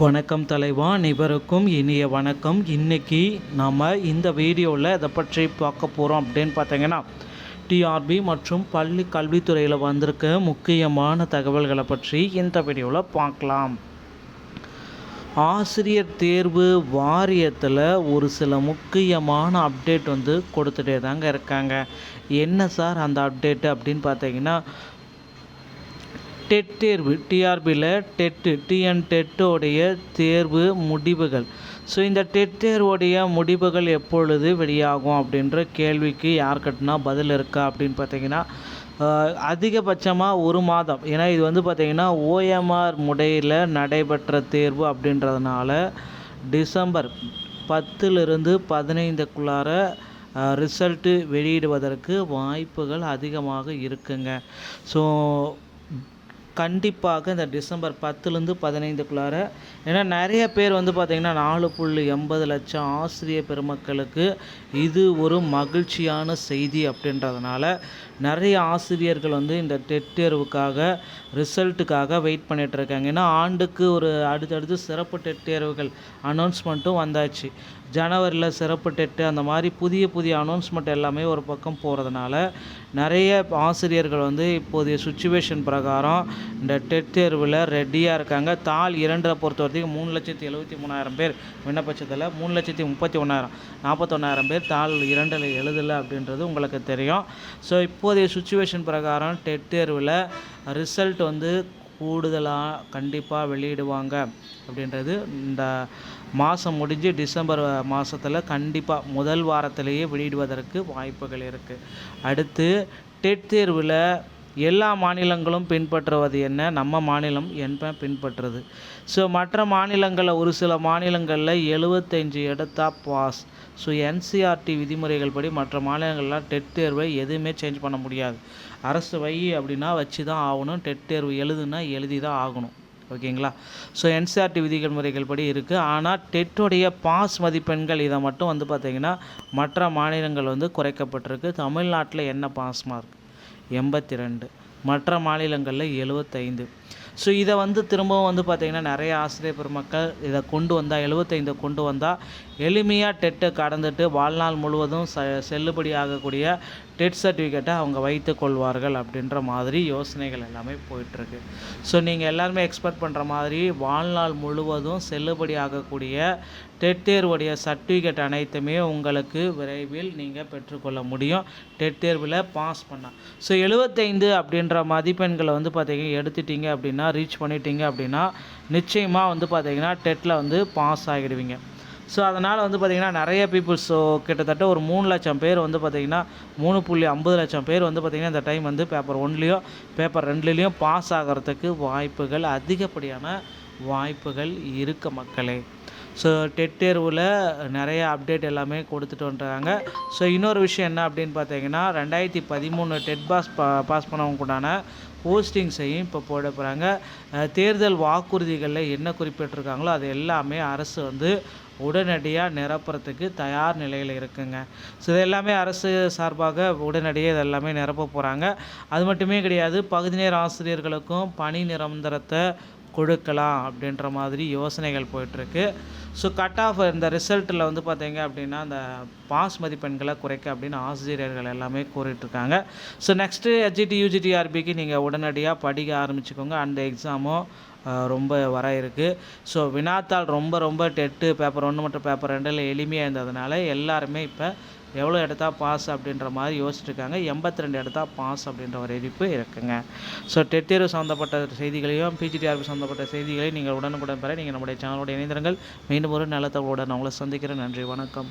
வணக்கம் தலைவா அனைவருக்கும் இனிய வணக்கம். இன்னைக்கு நாம் இந்த வீடியோவில் இதை பற்றி பார்க்க போகிறோம் அப்படின்னு பார்த்தீங்கன்னா டிஆர்பி மற்றும் பள்ளி கல்வித்துறையில் வந்திருக்க முக்கியமான தகவல்களை பற்றி இந்த வீடியோவில் பார்க்கலாம். ஆசிரியர் தேர்வு வாரியத்தில் ஒரு சில முக்கியமான அப்டேட் வந்து கொடுத்துட்டே தாங்க இருக்காங்க. என்ன சார் அந்த அப்டேட்டு அப்படின்னு பார்த்தீங்கன்னா டெட் தேர்வு டிஆர்பியில் டெட்டு டிஎன் டெட்டோடைய தேர்வு முடிவுகள். ஸோ இந்த டெட் தேர்வுடைய முடிவுகள் எப்பொழுது வெளியாகும் அப்படின்ற கேள்விக்கு யார் கட்டினா பதில் இருக்கா அப்படின்னு பார்த்தீங்கன்னா அதிகபட்சமாக ஒரு மாதம். ஏன்னா இது வந்து பார்த்திங்கன்னா ஓஎம்ஆர் முறையில் நடைபெற்ற தேர்வு அப்படின்றதுனால டிசம்பர் பத்திலிருந்து பதினைந்துக்குள்ளார ரிசல்ட்டு வெளியிடுவதற்கு வாய்ப்புகள் அதிகமாக இருக்குங்க. ஸோ கண்டிப்பாக இந்த டிசம்பர் பத்துலேருந்து பதினைந்துக்குள்ளார ஏன்னா நிறைய பேர் வந்து பார்த்திங்கன்னா நாலு புள்ளி எண்பது லட்சம் ஆசிரியர் பெருமக்களுக்கு இது ஒரு மகிழ்ச்சியான செய்தி அப்படின்றதுனால நிறைய ஆசிரியர்கள் வந்து இந்த டெட் தேர்வுக்காக ரிசல்ட்டுக்காக வெயிட் பண்ணிகிட்ருக்காங்க ஏன்னா ஆண்டுக்கு ஒரு அடுத்தடுத்து சிறப்பு டெட் தேர்வுகள் அனௌன்ஸ்மெண்ட்டும் வந்தாச்சு. ஜனவரியில் சிறப்பு டெட்டு அந்த மாதிரி புதிய புதிய அனௌன்ஸ்மெண்ட் எல்லாமே ஒரு பக்கம் போகிறதுனால நிறைய ஆசிரியர்கள் வந்து இப்போதைய சுச்சுவேஷன் பிரகாரம் இந்த டெட் தேர்வில் ரெடியாக இருக்காங்க. தாள் இரண்டரை பொறுத்த வரைக்கும் மூணு லட்சத்தி எழுபத்தி மூணாயிரம் பேர் விண்ணப்பட்சத்தில் மூணு லட்சத்தி முப்பத்தி ஒன்றாயிரம் நாற்பத்தொன்னாயிரம் பேர் தாள் இரண்டில் எழுதலை அப்படின்றது உங்களுக்கு தெரியும். ஸோ தற்போதைய சுச்சுவேஷன் பிரகாரம் டெட் தேர்வில் ரிசல்ட் வந்து கூடுதலாக கண்டிப்பாக வெளியிடுவாங்க. அப்படின்றது இந்த மாதம் முடிஞ்சு டிசம்பர் மாதத்தில் கண்டிப்பாக முதல் வாரத்திலேயே வெளியிடுவதற்கு வாய்ப்புகள் இருக்குது அடுத்து டெட் தேர்வில் எல்லா மாநிலங்களும் பின்பற்றுவது என்ன? நம்ம மாநிலம் என்ன பின்பற்றுறது ஸோ மற்ற மாநிலங்களில் ஒரு சில மாநிலங்களில் எழுபத்தஞ்சு எடுத்தா பாஸ் ஸோ என்சிஆர்டி விதிமுறைகள் படி மற்ற மாநிலங்கள்லாம் டெட் தேர்வை எதுவுமே சேஞ்ச் பண்ண முடியாது. அரசு வை அப்படின்னா வச்சு தான் ஆகணும். டெட் தேர்வு எழுதுனா எழுதி தான் ஆகணும். ஓகேங்களா? ஸோ என்சிஆர்டி விதிகள் முறைகள் படி இருக்குது ஆனால் டெட்டுடைய பாஸ் மதிப்பெண்கள் இதை மட்டும் வந்து பார்த்திங்கன்னா மற்ற மாநிலங்கள் வந்து குறைக்கப்பட்டிருக்கு. தமிழ்நாட்டில் என்ன பாஸ் மார்க்? எண்பத்தி ரெண்டு. மற்ற மாநிலங்களில் எழுபத்தைந்து ஸோ இதை வந்து திரும்பவும் வந்து பார்த்திங்கன்னா நிறைய ஆசிரியர் பெருமக்கள் இதை கொண்டு வந்தால் எழுபத்தைந்து கொண்டு வந்தால் எளிமையாக டெட்டை கடந்துட்டு வாழ்நாள் முழுவதும் ச செல்லுபடி ஆகக்கூடிய டெட் சர்டிஃபிகேட்டை அவங்க வைத்து கொள்வார்கள் அப்படின்ற மாதிரி யோசனைகள் எல்லாமே போயிட்டுருக்கு. ஸோ நீங்கள் எல்லாருமே எக்ஸ்பெக்ட் பண்ணுற மாதிரி வாழ்நாள் முழுவதும் செல்லுபடி ஆகக்கூடிய டெட் தேர்வுடைய சர்டிஃபிகேட் அனைத்துமே உங்களுக்கு விரைவில் நீங்கள் பெற்றுக்கொள்ள முடியும். டெட் தேர்வில் பாஸ் பண்ணால் ஸோ எழுபத்தைந்து அப்படின்ற மதிப்பெண்களை வந்து பார்த்திங்கன்னா எடுத்துட்டிங்க அப்படின்னா ரீச் பண்ணிட்டீங்க அப்படின்னா நிச்சயமாக வந்து பார்த்தீங்கன்னா டெட்டில் வந்து பாஸ் ஆகிடுவீங்க. ஸோ அதனால் வந்து பார்த்திங்கன்னா நிறைய பீப்புள்ஸ் ஸோ கிட்டத்தட்ட ஒரு மூணு லட்சம் பேர் வந்து பார்த்திங்கன்னா மூணு புள்ளி ஐம்பது லட்சம் பேர் வந்து பார்த்திங்கன்னா இந்த டைம் வந்து பேப்பர் ஒன்லேயோ பேப்பர் ரெண்டுலேயும் பாஸ் ஆகிறதுக்கு வாய்ப்புகள் அதிகப்படியான வாய்ப்புகள் இருக்க மக்களே. ஸோ டெட் தேர்வில் நிறைய அப்டேட் எல்லாமே கொடுத்துட்டு வந்துட்டாங்க ஸோ இன்னொரு விஷயம் என்ன அப்படின்னு பார்த்தீங்கன்னா ரெண்டாயிரத்தி பதிமூணு டெட் பாஸ் பா பாஸ் பண்ணவங்க உண்டான போஸ்டிங்ஸையும் இப்போ போட போகிறாங்க தேர்தல் வாக்குறுதிகளில் என்ன குறிப்பிட்டிருக்காங்களோ அது எல்லாமே அரசு வந்து உடனடியாக நிரப்புறத்துக்கு தயார் நிலையில் இருக்குங்க. ஸோ இது எல்லாமே அரசு சார்பாக உடனடியாக இதெல்லாமே நிரப்ப போகிறாங்க அது மட்டுமே கிடையாது பகுதி நேர ஆசிரியர்களுக்கும் பணி நிரந்தரத்தை கொடுக்கலாம் அப்படின்ற மாதிரி யோசனைகள் போயிட்டுருக்கு ஸோ கட் ஆஃப் இந்த ரிசல்ட்டில் வந்து பார்த்தீங்க அப்படின்னா அந்த பாஸ் மதிப்பெண்களை குறைக்க அப்படின்னு ஆசிரியர்கள் எல்லாமே கூறிட்டுருக்காங்க. ஸோ நெக்ஸ்ட்டு ஹெச்ஜிடி யூஜிடி ஆர்பிக்கு நீங்கள் உடனடியாக படிக்க ஆரம்பிச்சுக்கோங்க. அந்த எக்ஸாமும் ரொம்ப வர இருக்குது ஸோ வினாத்தாள் ரொம்ப ரொம்ப டெட்டு பேப்பர் ஒன்று மற்றும் பேப்பர் ரெண்டில் எளிமையாக இருந்ததுனால எல்லாருமே இப்போ எவ்வளோ எடுத்தா பாஸ் அப்படின்ற மாதிரி யோசிச்சுருக்காங்க. எண்பத்தி ரெண்டு எடுத்தா பாஸ் அப்படின்ற ஒரு எதிர்ப்பு இருக்குங்க. ஸோ டெட் தேர்வு சம்மந்தப்பட்ட செய்திகளையும் பிஜிடிஆர்பி சம்மந்தப்பட்ட செய்திகளையும் நீங்கள் உடனுக்குடன் பெற நீங்கள் நம்முடைய சேனலோட இணைந்திருங்கள். மீண்டும் ஒரு நல்ல தகவலுடன் நான் உங்களை சந்திக்கிறேன். நன்றி வணக்கம்.